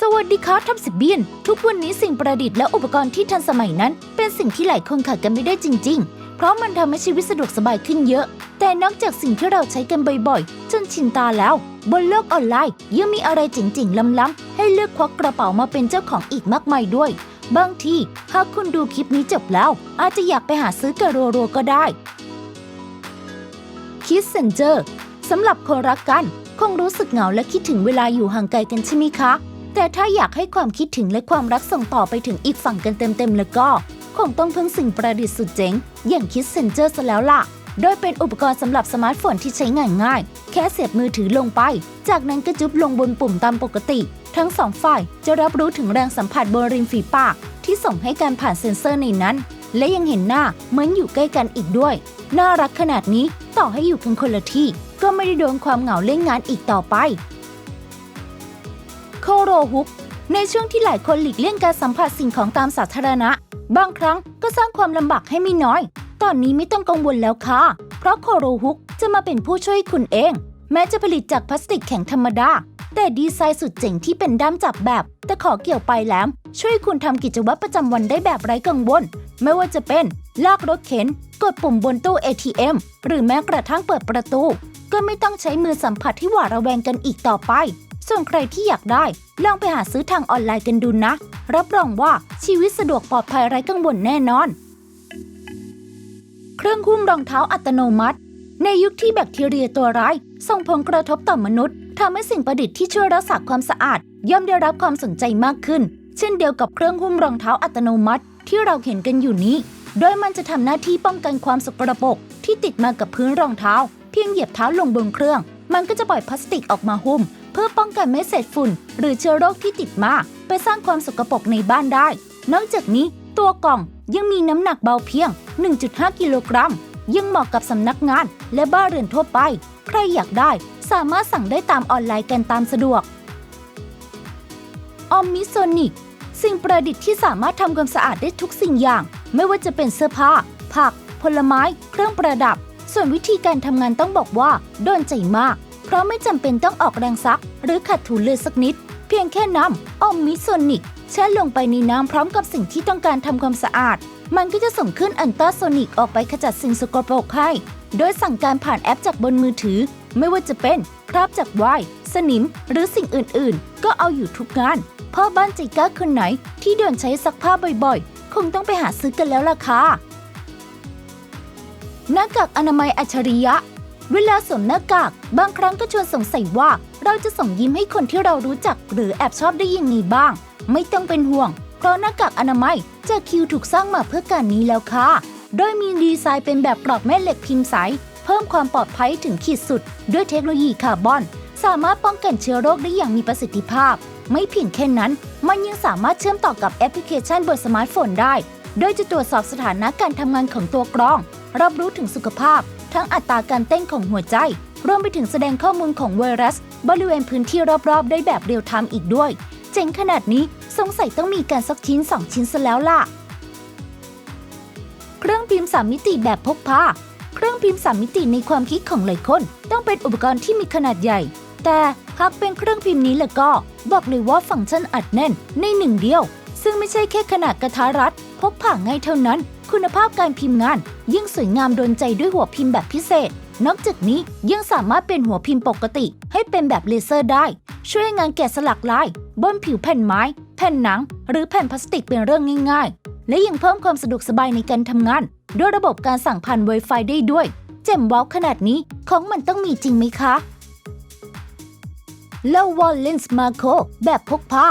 สวัสดีครับทับสิบเบียน ทุกวันนี้สิ่งประดิษฐ์และอุปกรณ์ที่ทันสมัยนั้น เป็นสิ่งที่หลายคนขาดกันไม่ได้จริง ๆ เพราะมันทำให้ชีวิตสะดวกสบายขึ้นเยอะ แต่นอกจากสิ่งที่เราใช้กันบ่อยๆ จนชินตาแล้ว บนโลกออนไลน์ ยังมีอะไรเจ๋งๆล้ำๆให้เลือกควักกระเป๋ามาเป็นเจ้าของอีกมากมายด้วย บางทีหากคุณดูคลิปนี้จบแล้ว อาจจะอยากไปหาซื้อกันรัวๆก็ได้คิสเซนเจอร์สำหรับคนรักกัน คงรู้สึกเหงาและคิดถึงเวลาอยู่ห่างไกลกันใช่ไหมคะ แต่ถ้าอยากให้ความคิดถึงและความรักส่งต่อไปถึงอีกฝั่งกันเต็มๆ แล้วก็ คงต้องพึ่งสิ่งประดิษฐ์สุดเจ๋ง อย่างคิสเซนเจอร์ซะแล้วล่ะ โดยเป็นอุปกรณ์สำหรับสมาร์ทโฟนที่ใช้งานง่าย แค่เสียบมือถือลงไป จากนั้นก็จุ๊บลงบนปุ่มตามปกติ ทั้งสองฝ่ายจะรับรู้ถึงแรงสัมผัสบนริมฝีปาก ที่ส่งให้การผ่านเซ็นเซอร์ในนั้น และยังเห็นหน้าเหมือนอยู่ใกล้กันอีกด้วย น่ารักขนาดนี้ต่อให้อยู่กันคนละที่ ก็ไม่ได้โดนความเหงาเล่นงานอีกต่อไป โคโรฮุก ในช่วงที่หลายคนหลีกเลี่ยงการสัมผัสสิ่งของตามสาธารณะ บางครั้งก็สร้างความลำบากให้ไม่น้อย ตอนนี้ไม่ต้องกังวลแล้วค่ะ เพราะโคโรฮุกจะมาเป็นผู้ช่วยคุณเอง แม้จะผลิตจากพลาสติกแข็งธรรมดา แต่ดีไซน์สุดเจ๋งที่เป็นด้ามจับแบบตะขอเกี่ยวไปแหลมช่วยคุณทำกิจวัตรประจำวันได้แบบไร้กังวล ไม่ว่าจะเป็นลากรถเข็น กดปุ่มบนตู้ ATM หรือแม้กระทั่งเปิดประตู ก็ไม่ต้องใช้มือสัมผัสที่หวาดระแวงกันอีกต่อไป ส่วนใครที่อยากได้ ลองไปหาซื้อทางออนไลน์กันดูนะ รับรองว่าชีวิตสะดวกปลอดภัยไร้กังวลแน่นอน เครื่องหุ้มรองเท้าอัตโนมัติ ในยุคที่แบคทีเรียตัวร้าย ส่งผลกระทบต่อมนุษย์ทำให้สิ่งประดิษฐ์ที่ช่วยรักษาความสะอาด ย่อมได้รับความสนใจมากขึ้น เช่นเดียวกับเครื่องหุ้มรองเท้าอัตโนมัติ ที่เราเห็นกันอยู่นี้ โดยมันจะทำหน้าที่ป้องกันความสกปรกที่ติดมากับพื้นรองเท้า เพียงเหยียบเท้าลงบนเครื่อง มันก็จะปล่อยพลาสติกออกมาหุ้ม เพื่อป้องกันไม่ให้เศษฝุ่น หรือเชื้อโรคที่ติดมาไปสร้างความสกปรกในบ้านได้ นอกจากนี้ตัวกล่องยังมีน้ำหนักเบาเพียง 1.5 กิโลกรัม ยังเหมาะกับสำนักงาน และบ้านเรือนทั่วไป ใครอยากได้สามารถสั่งได้ตามออนไลน์กันตามสะดวกออมมิโซนิกสิ่งประดิษฐ์ที่สามารถทำความสะอาดได้ทุกสิ่งอย่าง ไม่ว่าจะเป็นเสื้อผ้า ผัก ผลไม้ เครื่องประดับ ส่วนวิธีการทำงานต้องบอกว่า โดนใจมาก ราะไม่จำเป็นต้องออกแรงซัก หรือขัดถูเลยสักนิด เพียงแค่นำออมมิโซนิกแช่ลงไปในน้ำพร้อมกับสิ่งที่ต้องการทำความสะอาด มันก็จะส่งขึ้นอันตราโซนิกออกไปขจัดสิ่งสกปรกให้ โดยสั่งการผ่านแอปจากบนมือถือ ไม่ว่าจะเป็นคราบจากวน์สนิม หรือสิ่งอื่นๆ ก็เอาอยู่ทุกงานพ่อบ้านใจกล้าคนไหนที่เดินใช้ซักผ้าบ่อยๆ คงต้องไปหาซื้อกันแล้วล่ะค่ะหน้ากากอนามัยอัจฉริยะ เวลาสวมหน้ากาก บางครั้งก็ชวนสงสัยว่า เราจะส่งยิ้มให้คนที่เรารู้จักหรือแอบชอบได้ยังไงบ้าง ไม่ต้องเป็นห่วง เพราะหน้ากากอนามัยจากคิวถูกสร้างมาเพื่อการนี้แล้วค่ะ โดยมีดีไซน์เป็นแบบกรอบแม่เหล็กพิมพ์ใส เพิ่มความปลอดภัยถึงขีดสุด ด้วยเทคโนโลยีคาร์บอน สามารถป้องกันเชื้อโรคได้อย่างมีประสิทธิภาพ ไม่เพียงแค่นั้น มันยังสามารถเชื่อมต่อกับแอปพลิเคชันบนสมาร์ทโฟนได้ โดยจะตรวจสอบสถานะการทำงานของตัวกรอง รับรู้ถึงสุขภาพ ทั้งอัตราการเต้นของหัวใจ รวมไปถึงแสดงข้อมูลของไวรัส บริเวณพื้นที่รอบๆ ได้แบบเรียลไทม์อีกด้วย เจ๋งขนาดนี้สงสัยต้องมีการสักชิ้น 2 ชิ้นซะแล้วล่ะ เครื่องพิมพ์สามมิติแบบพกพา เครื่องพิมพ์สามมิติในความคิดของหลายคน ต้องเป็นอุปกรณ์ที่มีขนาดใหญ่ แต่หากเป็นเครื่องพิมพ์นี้แล้วก็ บอกเลยว่าฟังก์ชันอัดแน่นในหนึ่งเดียว ซึ่งไม่ใช่แค่ขนาดกระทะรัด พกพาง่ายเท่านั้น คุณภาพการพิมพ์งาน ยิ่งสวยงามโดนใจด้วยหัวพิมพ์แบบพิเศษ นอกจากนี้ยังสามารถเป็นหัวพิมพ์ปกติ ให้เป็นแบบเลเซอร์ได้ ช่วยงานแกะสลักลาย บนผิวแผ่นไม้ แผ่นหนัง หรือแผ่นพลาสติกเป็นเรื่องง่ายๆ และยังเพิ่มความสะดวกสบายในการทำงาน ด้วยระบบการสั่งผ่าน Wi-Fi ได้ด้วย เจ๋มว้าวขนาดนี้ของมันต้องมีจริงไหมคะแล้ววอลเลนส์มาโคแบบพกพา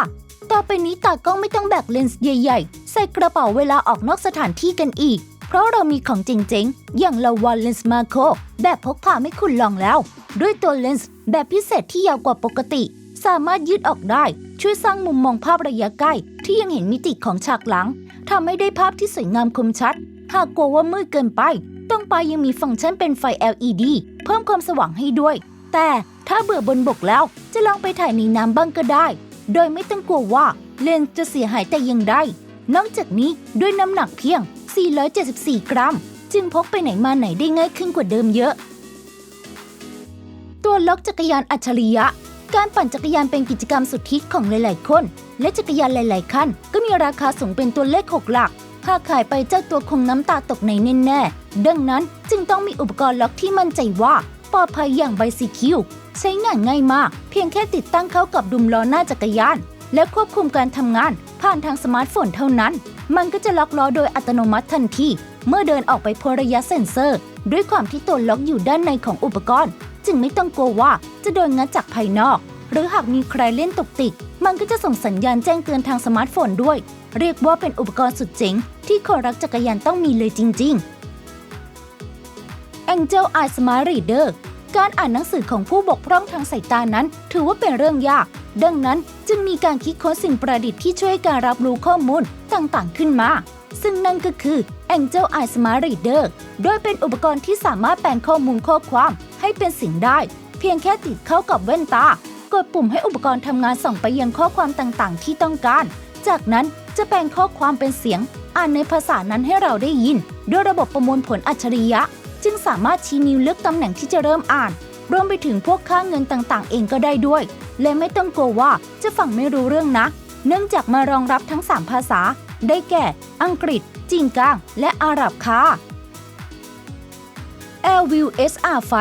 ต่อไปนี้ตากล้องไม่ต้องแบกเลนส์ใหญ่ๆ ใส่กระเป๋าเวลาออกนอกสถานที่กันอีก เพราะเรามีของเจ๋งๆ อย่างลาวอลเลนส์มาโคแบบพกพาไม่คุณลองแล้ว ด้วยตัวเลนส์แบบพิเศษที่ยาวกว่าปกติ สามารถยืดออกได้ ช่วยสร้างมุมมองภาพระยะใกล้ ที่ยังเห็นมิติของฉากหลังทำให้ได้ภาพที่สวยงามคมชัด หากกลัวว่ามืดเกินไปต้องไปยังมีฟังก์ชันเป็นไฟ LED เพิ่มความสว่างให้ด้วย แต่ถ้าเบื่อบนบกแล้วจะลองไปถ่ายในน้ำบ้างก็ได้ โดยไม่ต้องกลัวว่าเลนส์จะเสียหายแต่อยังได้ นอกจากนี้ด้วยน้ำหนักเพียง 474 กรัม จึงพกไปไหนมาไหนได้ง่ายขึ้นกว่าเดิมเยอะ ตัวล็อกจักรยานอัจฉริยะ การปั่นจักรยานเป็นกิจกรรมสุดฮิตของหลาย ๆ คน และจักรยานหลาย ๆ คันก็มีราคาสูงเป็นตัวเลขหกหลักหากขายไปเจ้าตัวคงน้ำตาตกในแน่ๆดังนั้นจึงต้องมีอุปกรณ์ล็อกที่มั่นใจว่า ปลอดภัยอย่างไบซิคิวใช้งานง่ายมาก เพียงแค่ติดตั้งเข้ากับดุมล้อหน้าจักรยาน และควบคุมการทำงาน ผ่านทางสมาร์ทโฟนเท่านั้น มันก็จะล็อกล้อโดยอัตโนมัติทันที เมื่อเดินออกไปพ้นระยะเซ็นเซอร์ ด้วยความที่ตัวล็อกอยู่ด้านในของอุปกรณ์ จึงไม่ต้องกลัวว่าจะโดนงัดจากภายนอก หรือหากมีใครเล่นตกติก มันก็จะส่งสัญญาณแจ้งเตือนทางสมาร์ทโฟนด้วย เรียกว่าเป็นอุปกรณ์สุดเจ๋งที่คนรักจักรยานต้องมีเลยจริง ๆ Angel Eye Smart Reader การอ่านหนังสือของผู้บกพร่องทางสายตานั้น ถือว่าเป็นเรื่องยาก ดังนั้นจึงมีการคิดค้นสิ่งประดิษฐ์ที่ช่วยการรับรู้ข้อมูลต่างๆ ขึ้นมา ซึ่งนั่นก็คือ Angel Eye Smart Reader โดยเป็นอุปกรณ์ที่สามารถแปลงข้อมูลข้อความให้เป็นเสียงได้ เพียงแค่ติดเข้ากับแว่นตา กดปุ่มให้อุปกรณ์ทำงานส่งไปยังข้อความต่างๆ ที่ต้องการ จากนั้นจะแปลงข้อความเป็นเสียง อ่านในภาษานั้นให้เราได้ยิน ด้วยระบบประมวลผลอัจฉริยะ จึงสามารถชี้นิ้วเลือกตำแหน่งที่จะเริ่มอ่าน รวมไปถึงพวกค่าเงินต่างๆ เองก็ได้ด้วย และไม่ต้องกลัวว่าจะฟังไม่รู้เรื่องนะ เนื่องจากมารองรับทั้ง 3 ภาษา ได้แก่ อังกฤษ จีนกลาง และอาหรับค่ะ Airview SR5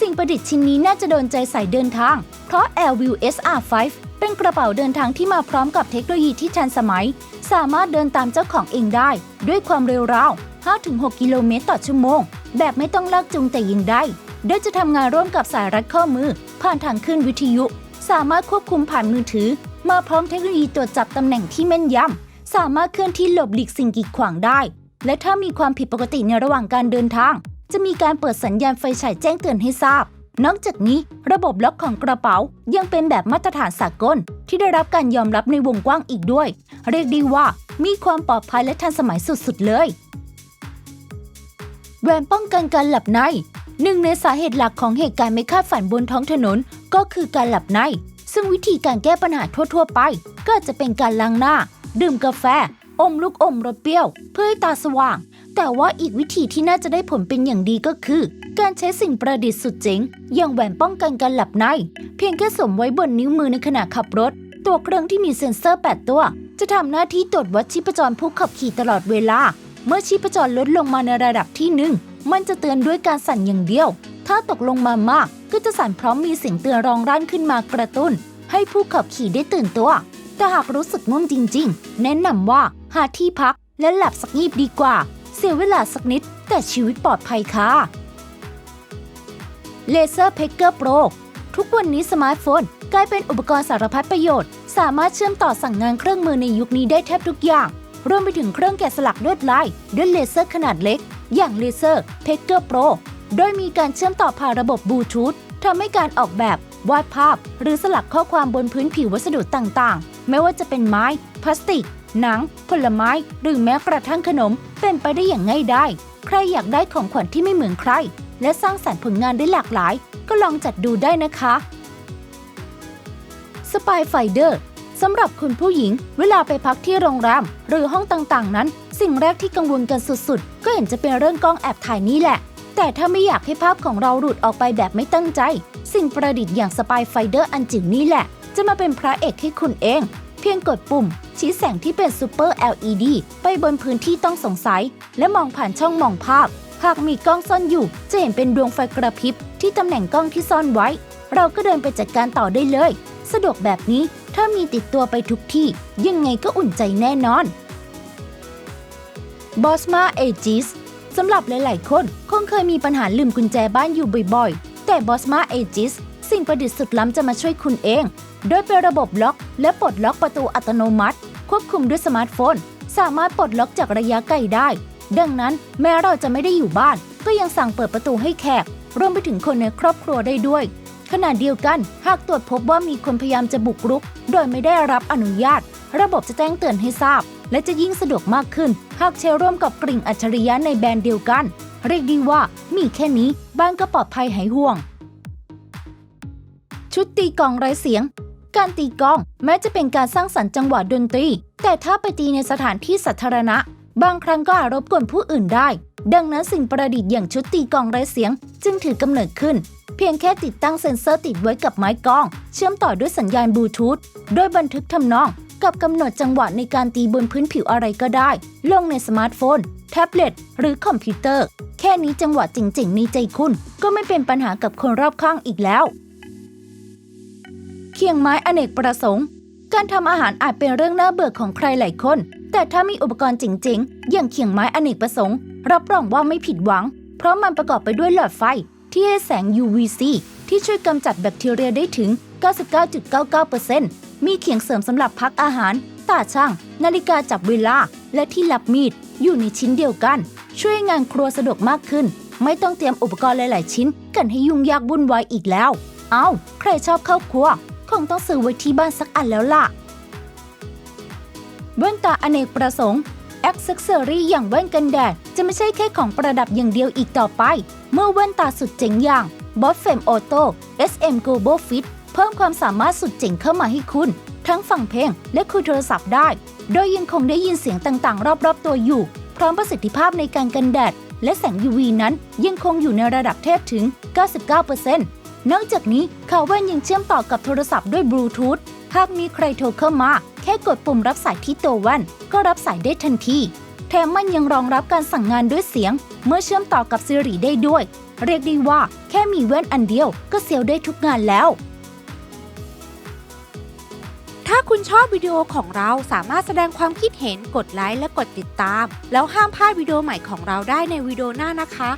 สิ่งประดิษฐ์ชิ้นนี้น่าจะโดนใจสายเดินทาง เพราะ Airview SR5 เป็นกระเป๋าเดินทางที่มาพร้อมกับเทคโนโลยีที่ทันสมัย สามารถเดินตามเจ้าของเองได้ ด้วยความเร็วราว5-6 กิโลเมตรต่อชั่วโมง แบบไม่ต้องลากจูงแต่ยิงได้ โดยจะทำงานร่วมกับสายรัดข้อมือ ผ่านทางคลื่นวิทยุ สามารถควบคุมผ่านมือถือ มาพร้อมเทคโนโลยีตรวจจับตำแหน่งที่แม่นยำสามารถเคลื่อนที่หลบหลีกสิ่งกีดขวางได้ และถ้ามีความผิดปกติในระหว่างการเดินทาง จะมีการเปิดสัญญาณไฟฉายแจ้งเตือนให้ทราบ นอกจากนี้ ระบบล็อกของกระเป๋ายังเป็นแบบมาตรฐานสากล ที่ได้รับการยอมรับในวงกว้างอีกด้วย เรียกได้ว่ามีความปลอดภัยและทันสมัยสุดๆเลย แหวนป้องกันการหลับใน หนึ่งในสาเหตุหลักของเหตุการณ์ไม่คาดฝันบนท้องถนน ก็คือการหลับใน ซึ่งวิธีการแก้ปัญหาทั่ว ๆ ไป ก็จะเป็นการล้างหน้า ดื่มกาแฟ อมลูกอมรสเปรี้ยว เพื่อให้ตาสว่าง แต่ว่าอีกวิธีที่น่าจะได้ผลเป็นอย่างดีก็คือ การใช้สิ่งประดิษฐ์สุดเจ๋งอย่างแหวนป้องกันการหลับใน เพียงแค่สวมไว้บนนิ้วมือในขณะขับรถ ตัวเครื่องที่มีเซ็นเซอร์ 8 ตัว จะทำหน้าที่ตรวจวัดชีพจรผู้ขับขี่ตลอดเวลา เมื่อชีพจรลดลงมาในระดับที่หนึ่งมันจะเตือนด้วยการสั่นอย่างเดียว ถ้าตกลงมามาก ก็จะสั่นพร้อมมีเสียงเตือนรองร่านขึ้นมากระตุ้น ให้ผู้ขับขี่ได้ตื่นตัว แต่หากรู้สึกง่วงจริง ๆ แนะนำว่าหาที่พักและหลับสักงีบดีกว่า เสียเวลาสักนิด แต่ชีวิตปลอดภัยค่ะเลเซอร์เพกเกอร์โปรทุกวันนี้สมาร์ทโฟนกลายเป็นอุปกรณ์สารพัดประโยชน์ สามารถเชื่อมต่อสั่งงานเครื่องมือในยุคนี้ได้แทบทุกอย่าง รวมไปถึงเครื่องแกะสลักลวดลาย ด้วยเลเซอร์ขนาดเล็ก อย่างเลเซอร์เพกเกอร์โปรโดยมีการเชื่อมต่อผ่านระบบบลูทูธทำให้การออกแบบ วาดภาพ หรือสลักข้อความบนพื้นผิววัสดุต่างๆ ไม่ว่าจะเป็นไม้ พลาสติก หนัง ผลไม้ หรือแม้กระทั่งขนม เป็นไปได้อย่างง่ายได้ ใครอยากได้ของขวัญที่ไม่เหมือนใคร และสร้างสรรค์ผลงานได้หลากหลาย ก็ลองจัดดูได้นะคะสปายไฟเดอร์ สำหรับคุณผู้หญิง เวลาไปพักที่โรงแรมหรือห้องต่างๆ นั้น สิ่งแรกที่กังวลกันสุดๆ ก็เห็นจะเป็นเรื่องกล้องแอบถ่ายนี่แหละ แต่ถ้าไม่อยากให้ภาพของเราหลุดออกไปแบบไม่ตั้งใจ สิ่งประดิษฐ์อย่างสปายไฟเดอร์อันจิ๋วนี่แหละ จะมาเป็นพระเอกให้คุณเอง เพียงกดปุ่ม ชี้แสงที่เป็นซูเปอร์ LED ไปบนพื้นที่ต้องสงสัย และมองผ่านช่องมองภาพ หากมีกล้องซ่อนอยู่ จะเห็นเป็นดวงไฟกระพริบที่ตำแหน่งกล้องที่ซ่อนไว้ เราก็เดินไปจัดการต่อได้เลย สะดวกแบบนี้ ถ้ามีติดตัวไปทุกที่ ยังไงก็อุ่นใจแน่นอน Bosma Aegis สำหรับหลาย ๆ คน คงเคยมีปัญหาลืมกุญแจบ้านอยู่บ่อย ๆ แต่ Bosma Aegis สิ่งประดิษฐ์สุดล้ำจะมาช่วยคุณเอง โดยเป็นระบบล็อกและปลดล็อกประตูอัตโนมัติ ควบคุมด้วยสมาร์ทโฟน สามารถปลดล็อกจากระยะไกลได้ ดังนั้นแม้เราจะไม่ได้อยู่บ้าน ก็ยังสั่งเปิดประตูให้แขก รวมไปถึงคนในครอบครัวได้ด้วย ขณะเดียวกัน หากตรวจพบว่ามีคนพยายามจะบุกรุก โดยไม่ได้รับอนุญาต ระบบจะแจ้งเตือนให้ทราบ และจะยิ่งสะดวกมากขึ้น หากใช้ร่วมกับกริ่งอัจฉริยะในแบรนด์เดียวกัน เรียกได้ว่ามีแค่นี้บ้านก็ปลอดภัยหายห่วง ชุดตีกลองไร้เสียง การตีกลองแม้จะเป็นการสร้างสรรค์จังหวะดนตรี แต่ถ้าไปตีในสถานที่สาธารณะ บางครั้งก็อาจรบกวนผู้อื่นได้ ดังนั้นสิ่งประดิษฐ์อย่างชุดตีกลองไร้เสียง จึงถือกำเนิดขึ้น เพียงแค่ติดตั้งเซ็นเซอร์ติดไว้กับไม้กล้อง เชื่อมต่อด้วยสัญญาณบลูทูธโดยบันทึกทำนองกับกำหนดจังหวะในการตีบนพื้นผิวอะไรก็ได้ ลงในสมาร์ทโฟน แท็บเล็ต หรือคอมพิวเตอร์ แค่นี้จังหวะเจ๋งๆในใจคุณ ก็ไม่เป็นปัญหากับคนรอบข้างอีกแล้ว เคียงไม้อเนกประสงค์ การทำอาหารอาจเป็นเรื่องน่าเบื่อของใครหลายคน แต่ถ้ามีอุปกรณ์เจ๋งๆ อย่างเคียงไม้อเนกประสงค์ รับรองว่าไม่ผิดหวัง เพราะมันประกอบไปด้วยหลอดไฟ ที่ให้แสง UVC ที่ช่วยกำจัดแบคทีเรียได้ถึง 99.99%มีเขียงเสริมสำหรับพักอาหาร ตาช่าง นาฬิกาจับเวลา และที่ลับมีด อยู่ในชิ้นเดียวกัน ช่วยงานครัวสะดวกมากขึ้น ไม่ต้องเตรียมอุปกรณ์หลาย ๆ ชิ้น กันให้ยุ่งยากวุ่นวายอีกแล้ว เอา้า ใครชอบเข้าครัว คงต้องซื้อไว้ที่บ้านสักอันแล้วล่ะแว่นตาอเนกประสงค์ อ c เซสซอรี่อย่างแว่นกันแดด จะไม่ใช่แค่ของประดับอย่างเดียวอีกต่อไป เมื่อแว่นตาสุดเจ๋งอย่าง b o s f a m Auto SM Global Fit เพิ่มความสามารถสุดเจ๋งเข้ามาให้คุณ ทั้งฟังเพลงและคุยโทรศัพท์ได้ โดยยังคงได้ยินเสียงต่างๆ รอบๆ ตัวอยู่ พร้อมประสิทธิภาพในการกันแดด และแสง UV นั้นยังคงอยู่ในระดับเทพถึง 99%นอกจากนี้ข่าวแว่นยังเชื่อมต่อกับโทรศัพท์ด้วยบลูทูธหากมีใครโทรเข้ามา ค่กดปุ่มรับสายที่ตัวแว่นก็รับสายได้ทันที แถมมันยังรองรับการสั่งงานด้วยเสียง เมื่อเชื่อมต่อกับ Siri ได้ด้วย เรียกได้ว่าแค่มีแว่นอันเดียวก็เซลได้ทุกงานแล้ว ถ้าคุณชอบวิดีโอของเราสามารถแสดงความคิดเห็นกดไลค์และกดติดตาม แล้วห้ามพลาดวิดีโอใหม่ของเราได้ในวิดีโอหน้านะคะ